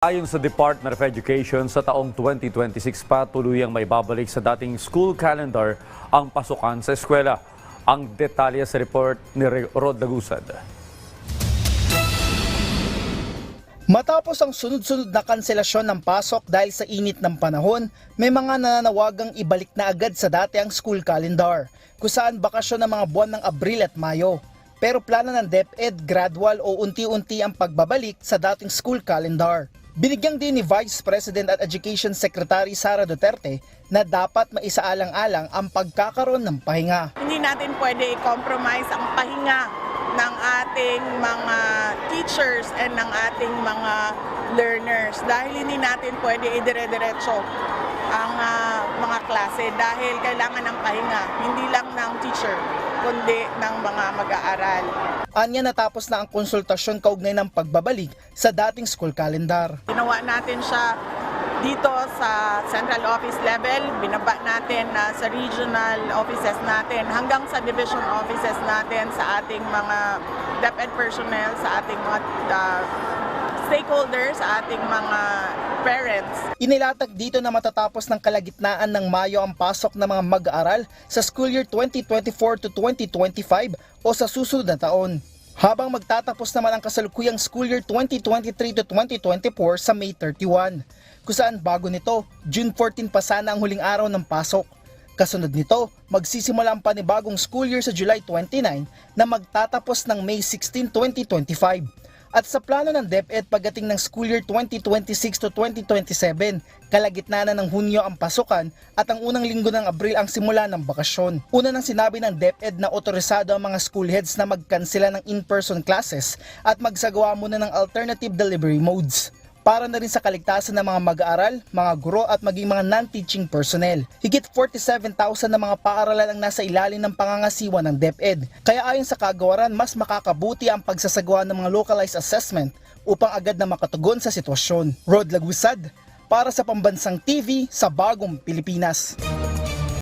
Ayon sa Department of Education, sa taong 2026 pa tuluyang may babalik sa dating school calendar ang pasukan sa eskwela. Ang detalye sa report ni Rod Lagusad. Matapos ang sunod-sunod na kanselasyon ng pasok dahil sa init ng panahon, may mga nananawagang ibalik na agad sa dati ang school calendar, kung saan bakasyon ng mga buwan ng Abril at Mayo. Pero plano ng DepEd gradual o unti-unti ang pagbabalik sa dating school calendar. Binigyang din ni Vice President at Education Secretary Sara Duterte na dapat maisaalang-alang ang pagkakaroon ng pahinga. Hindi natin pwede i-compromise ang pahinga ng ating mga teachers and ng ating mga learners dahil hindi natin pwede idire-diretso ang ah, mga klase dahil kailangan ng pahinga, hindi lang ng teacher, kundi ng mga mag-aaral. Anya natapos na ang konsultasyon kaugnay ng pagbabalik sa dating school calendar. Ginawa natin siya dito sa central office level, binaba natin na sa regional offices natin hanggang sa division offices natin sa ating mga DepEd personnel, sa ating mga uh, stakeholders, sa ating mga parents. Inilatag dito na matatapos ng kalagitnaan ng Mayo ang pasok ng mga mag-aaral sa school year 2024 to 2025 o sa susunod na taon. Habang magtatapos naman ang kasalukuyang school year 2023 to 2024 sa May 31, kung saan bago nito, June 14 pa sana ang huling araw ng pasok. Kasunod nito, magsisimula ang panibagong school year sa July 29 na magtatapos ng May 16, 2025. At sa plano ng DepEd pagdating ng school year 2026 to 2027, kalagitnaan na ng Hunyo ang pasukan at ang unang linggo ng Abril ang simula ng bakasyon. Una nang sinabi ng DepEd na otorisado ang mga school heads na magkansela ng in-person classes at magsagawa muna ng alternative delivery modes para na rin sa kaligtasan ng mga mag-aaral, mga guro at maging mga non-teaching personnel. Higit 47,000 na mga paaralan ang nasa ilalim ng pangangasiwa ng DepEd. Kaya ayon sa kagawaran, mas makakabuti ang pagsasagawa ng mga localized assessment upang agad na makatugon sa sitwasyon. Rod Lagusad, para sa Pambansang TV sa Bagong Pilipinas.